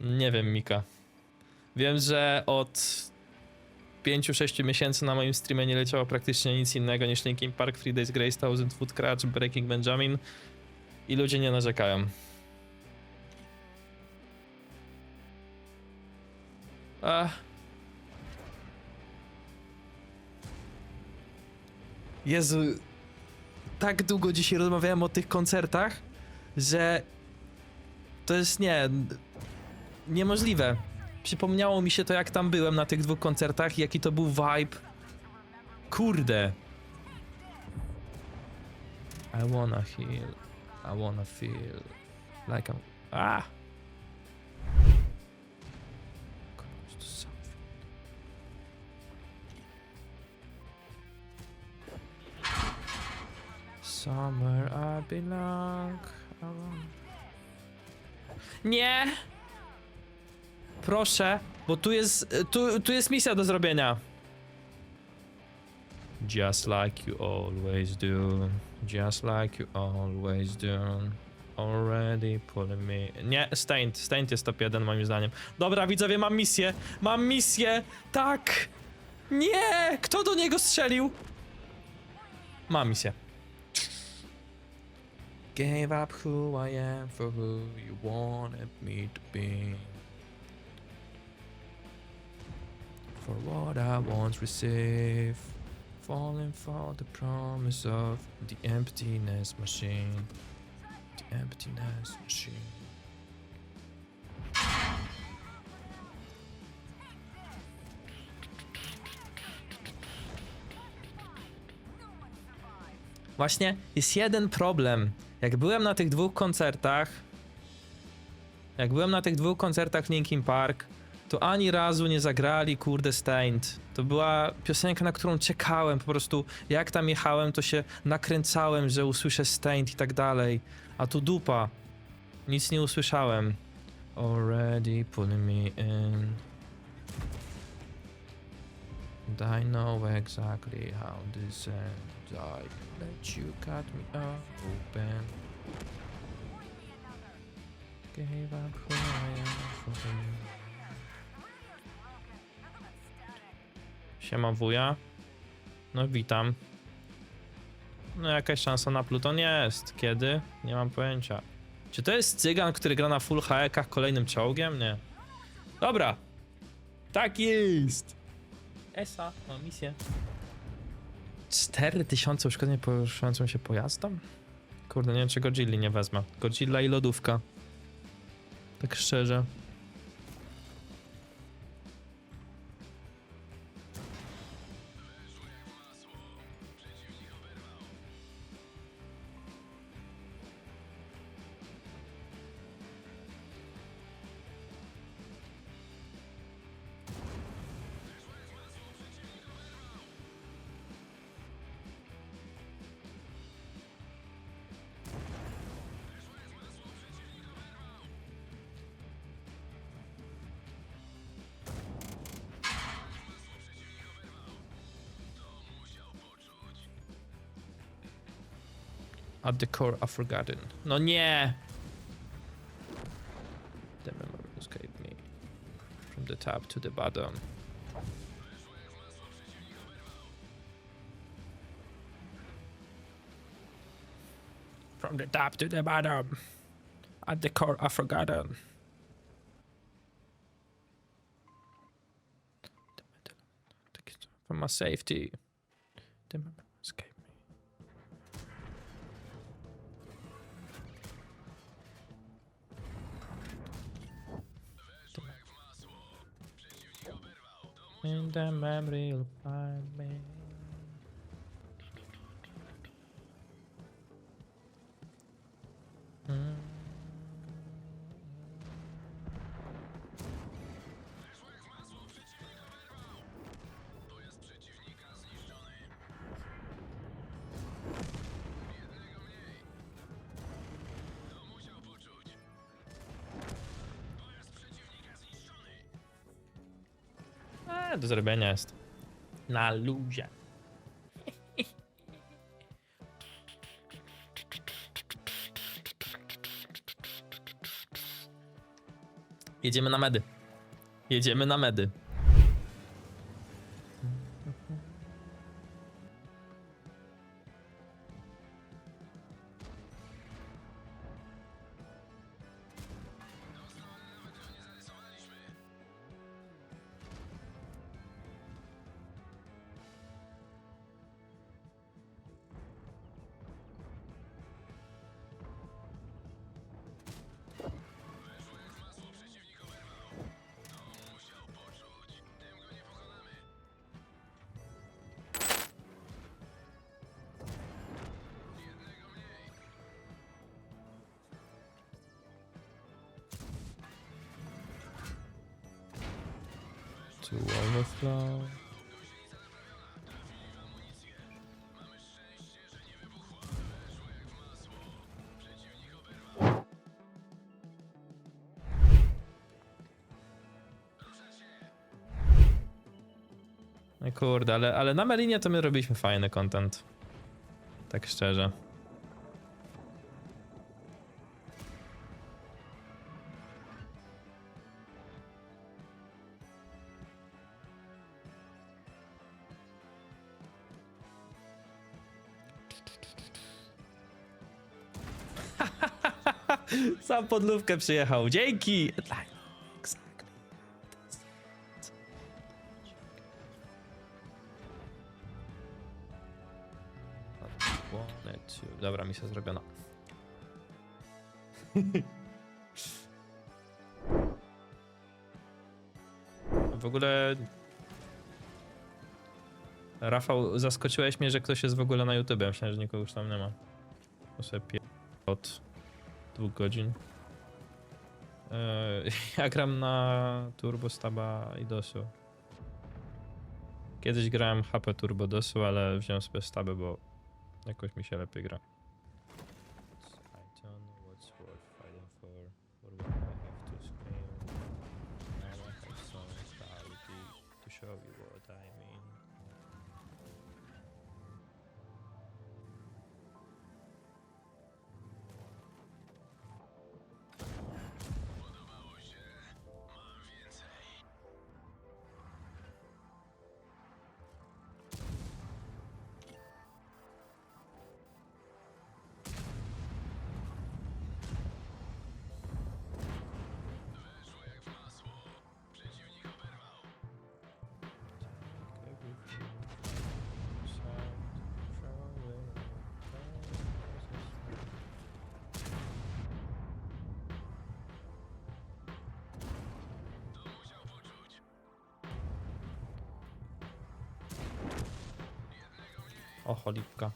Nie wiem, Mika. Wiem, że od 5-6 miesięcy na moim streamie nie leciało praktycznie nic innego niż Linkin Park, Three Days Grace, Thousand Foot Crutch, Breaking Benjamin i ludzie nie narzekają. Ach. Jezu, tak długo dzisiaj rozmawiałem o tych koncertach, że to jest nie. Niemożliwe. Przypomniało mi się to, jak tam byłem na tych dwóch koncertach, jaki to był vibe. Kurde. I wanna heal. I wanna feel like I'm. Ah! Somewhere I belong. I. Nie! Proszę, bo tu jest, tu, tu jest misja do zrobienia. Just like you always do. Just like you always do. Already pulling me. Nie, Stained. Stained jest top 1 moim zdaniem. Dobra, widzowie, mam misję. Mam misję. Tak. Nie! Kto do niego strzelił? Mam misję. Gave up who I am for who you wanted me to be. For what I once received. Falling for the promise of the emptiness machine. The emptiness machine. Właśnie jest jeden problem. Jak byłem na tych dwóch koncertach, jak byłem na tych dwóch koncertach Linkin Park, to ani razu nie zagrali kurde Stained. To była piosenka, na którą czekałem, po prostu jak tam jechałem, to się nakręcałem, że usłyszę Stained i tak dalej. A tu dupa. Nic nie usłyszałem. Already pulling me in. And I know exactly how this ends. I let you cut me open. Gave up who I am for you. Siema wuja. No witam. No jakaś szansa na Pluton jest. Kiedy? Nie mam pojęcia. Czy to jest cygan, który gra na full HE-kach kolejnym czołgiem? Nie. Dobra. Tak jest. Esa, mam misję. 4000 uszkodzeń poruszającym się pojazdom? Kurde, nie wiem czy Godzilli nie wezmę. Godzilla i lodówka. Tak szczerze. At the core of forgotten. No nie! The memory escaped me. From the top to the bottom. From the top to the bottom. At the core of forgotten. For my safety. The memory escaped In the memory you'll find me. Do zrobienia jest. Na luzie. Jedziemy na medy. Jedziemy na medy. Overflow. No kurde, ale, ale na Melinie to my robiliśmy fajny content. Tak szczerze. Sam podlówkę przyjechał. Dzięki! To- Dobra, misja zrobiona. W ogóle... Rafał, zaskoczyłeś mnie, że ktoś jest w ogóle na YouTube. Myślałem, że nikogo już tam nie ma. To sobie pie... od dwóch godzin. Eee, ja gram na Turbo Staba i DOSu. Kiedyś grałem HP Turbo DOSu, ale wziąłem sobie Stabę, bo jakoś mi się lepiej gra. O, cholipka.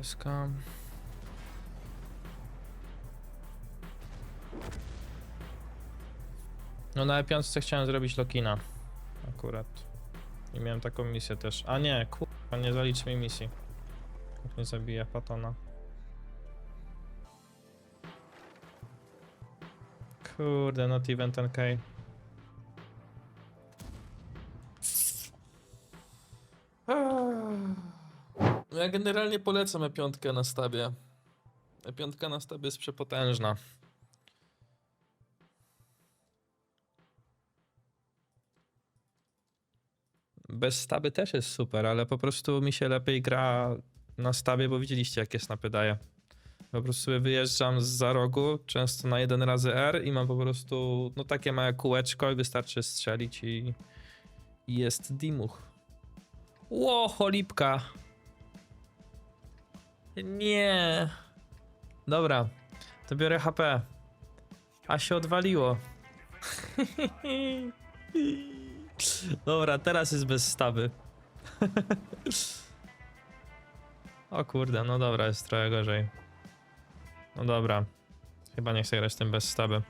OSK. No na E5 chciałem zrobić Lokina. Akurat. I miałem taką misję też. A nie, kurwa, nie zalicz mi misji. Nie zabija Patona. Kurde, not even 10k. Ja generalnie polecam E5 na stabie. E5 na stabie jest przepotężna. Bez staby też jest super, ale po prostu mi się lepiej gra na stabie, bo widzieliście jak jest napydaje. Po prostu wyjeżdżam z za rogu, często na jeden razy R i mam po prostu no takie małe kółeczko i wystarczy strzelić i, i jest dimuch. Ło, cholipka. Nie. Dobra, to biorę HP. A się odwaliło. Dobra, teraz jest bez stawy. o kurde, no dobra, jest trochę gorzej. No dobra. Chyba nie chcę grać tym bez stawy.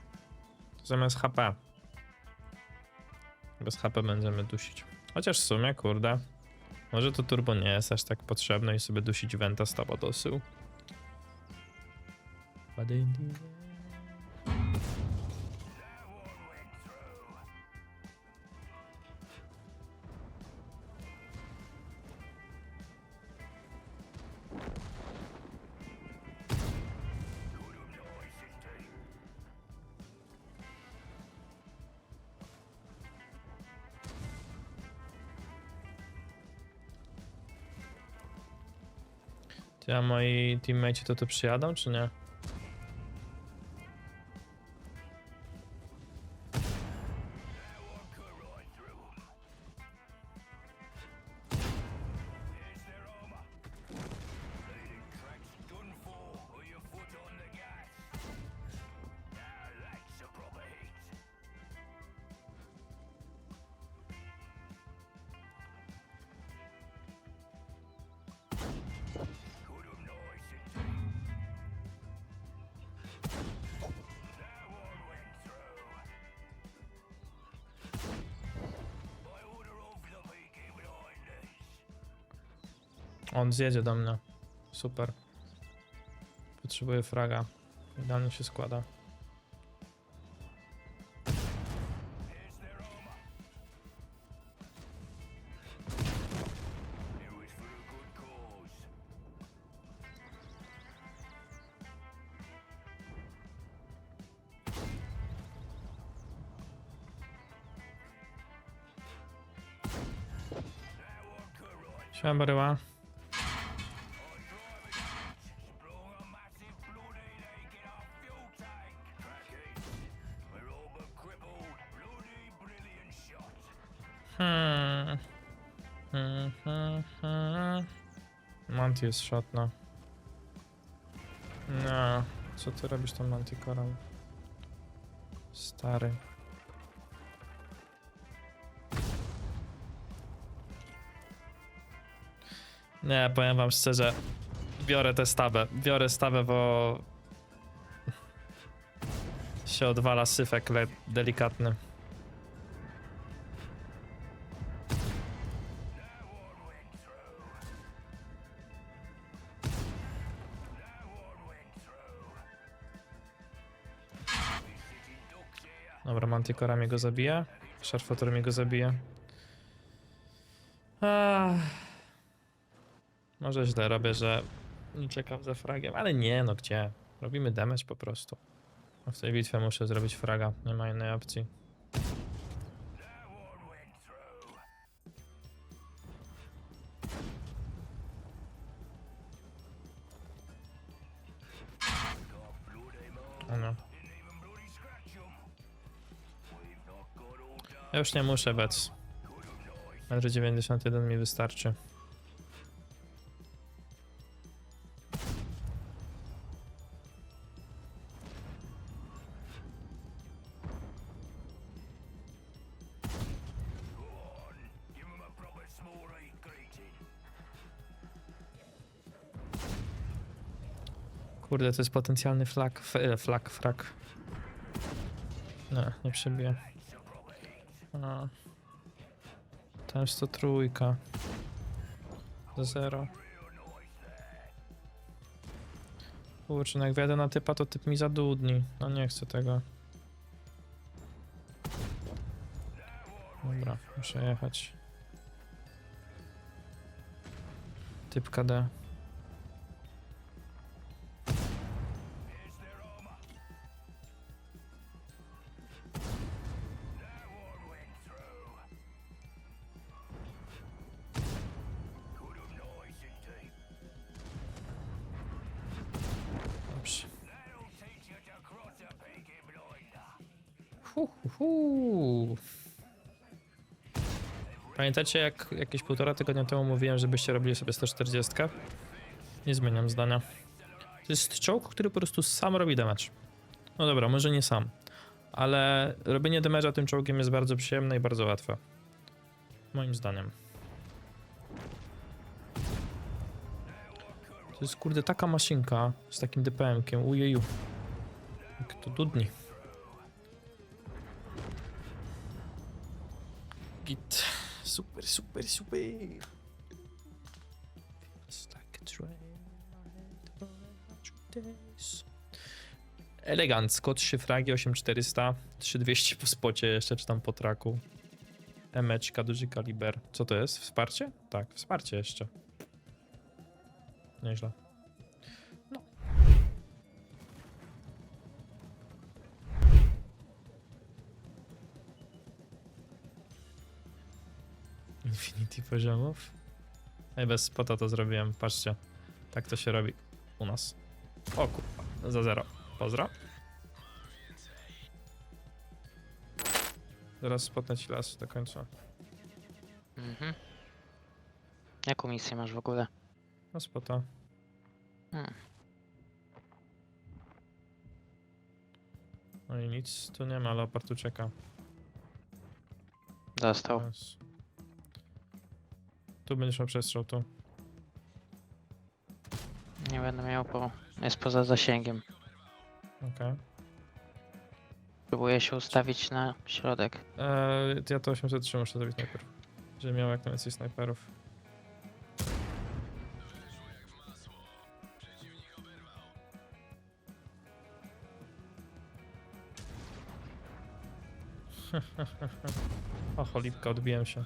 Zamiast HP. Bez HP będziemy dusić. Chociaż w sumie, kurde. Może to turbo nie jest aż tak potrzebne i sobie dusić Venta z Tabodosu. Ty, a moi teammates to tu przyjadą, czy nie? On zjedzie do mnie. Super. Potrzebuję fraga. Idealnie się składa. Siema Baryła. Manti jest szatna. No, co ty robisz tam Manticorem? Stary. Nie, powiem wam szczerze. Biorę tę stawę. Biorę stawę, bo się odwala syfek delikatny. Manticora mnie go zabija. Szarfator mnie go zabija. Ach. Może źle robię, że nie czekam za fragiem, ale nie, no gdzie? Robimy damage po prostu. A w tej bitwie muszę zrobić fraga, nie ma innej opcji. Już nie muszę bec. Metr 91 mi wystarczy. Kurde, to jest potencjalny flak, f, e, flak, frak. Nie, nie przebije. A. Tam jest to trójka. Zero. Kurczę, no jak wjadę na typa, to typ mi zadudni. No nie chcę tego. Dobra, muszę jechać. Typ KD. Pamiętacie, jak jakieś półtora tygodnia temu mówiłem, żebyście robili sobie 140? Nie zmieniam zdania. To jest czołg, który po prostu sam robi damage. No dobra, może nie sam, ale robienie damage'a tym czołgiem jest bardzo przyjemne i bardzo łatwe. Moim zdaniem. To jest kurde taka maszynka z takim DPM-kiem, ujeju. Jak to dudni. Super, super, super. Elegancko, 3 fragi, 8400, 3200 po spocie jeszcze, czy tam po traku. Emeczka, duży kaliber. Co to jest? Wsparcie? Tak, wsparcie jeszcze. Nieźle. Infinity poziomów? Ej, bez spota to zrobiłem, patrzcie. Tak to się robi u nas. O kurwa, za zero. Pozdro. Zaraz spotnę ci las do końca. Mhm. Jaką misję masz w ogóle? No spota. Hmm. No i nic tu nie ma, leopard czeka. Dostał. Teraz. Tu będziesz miał przestrzał, tu. Nie będę miał, bo jest poza zasięgiem. Okej. Próbuję się ustawić na środek. Eee, ja to 803 muszę zrobić najpierw. Żeby miał jak najwięcej snajperów. o, cholipka, odbiłem się.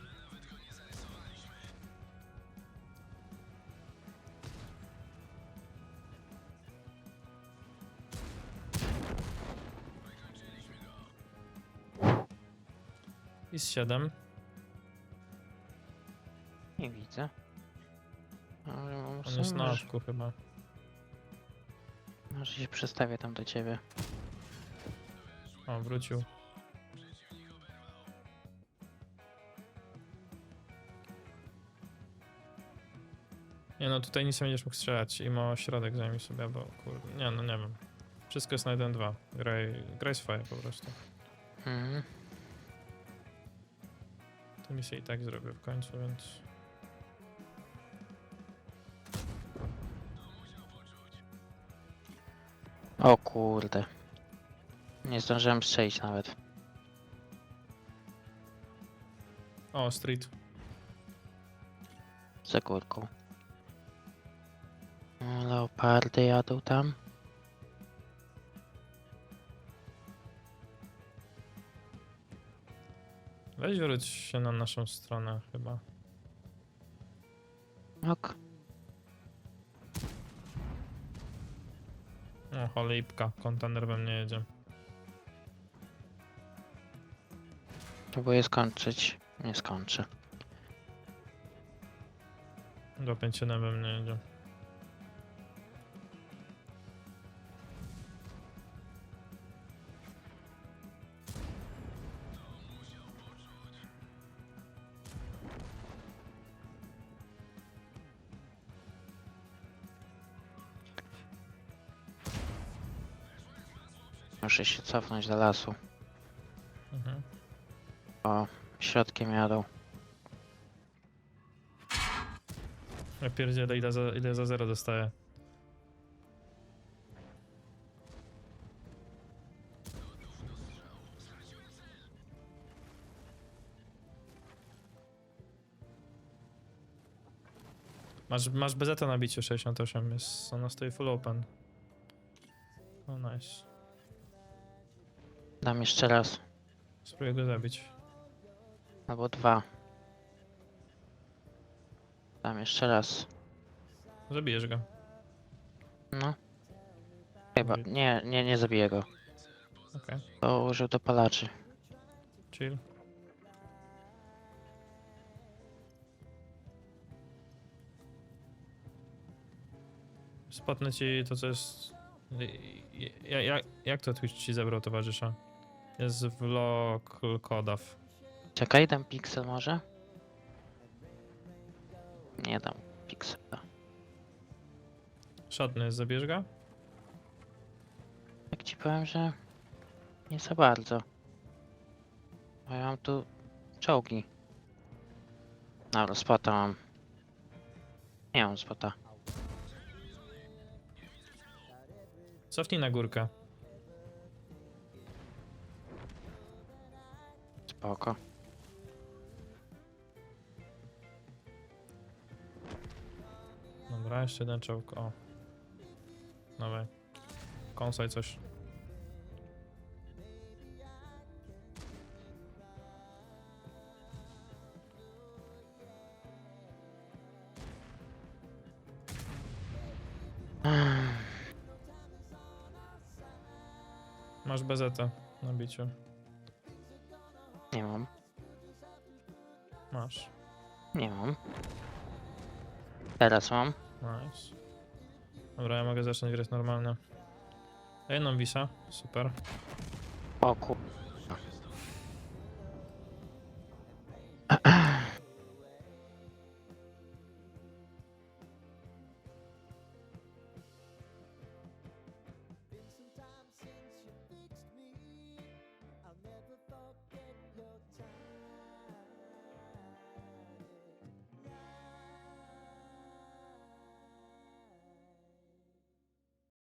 I z 7. Nie widzę. Ale mam On jest na może, awku chyba. może się przestawię tam do ciebie. O, wrócił. Nie no, tutaj nic nie będziesz mógł strzelać i ma środek zajmij sobie, bo kurde, nie no, nie wiem. Wszystko jest na 1-2. Graj, graj swoje po prostu. Mhm. To misję i tak zrobię w końcu, więc... O kurde. Nie zdążyłem strzelić nawet. O, street. Za górką. Leopardy jadą tam. Weź wróć się na naszą stronę chyba. Ok. O, cholipka, kontener we mnie jedzie. Próbuję skończyć. Nie skończę. 257 we mnie jedzie. Muszę się cofnąć do lasu. Mhm. O, środkiem jadą. Ja pierdzielę, ile za, ile za zero dostaję. Masz, masz bezeta na biciu 68, jest, ona stoi full open. Oh nice. Dam jeszcze raz. Spróbuję go zabić. Albo dwa. Dam jeszcze raz. Zabijesz go. No. Chyba. Nie, nie, nie zabiję go. Okej, Bo użył dopalaczy. chill. Spotnę ci to, co jest... Ja, ja, jak to Twitch ci zabrał towarzysza? Jest vlog kodaw. Czekaj, dam pixel może? Nie dam pixela. Jest, zabierz go? Jak ci powiem, że nie za bardzo. Bo ja mam tu czołgi. Dobra, spota mam. Nie mam spota. Cofnij na górkę. Spoko. Dobra, jeszcze jeden czołg, o. Dawaj. Kąsaj coś. Masz bezetę na biciu. Nie mam. Masz. Nie mam. Teraz mam. Nice. Dobra, ja mogę zacząć grać normalnie. Jedną wisa. Super. O ku...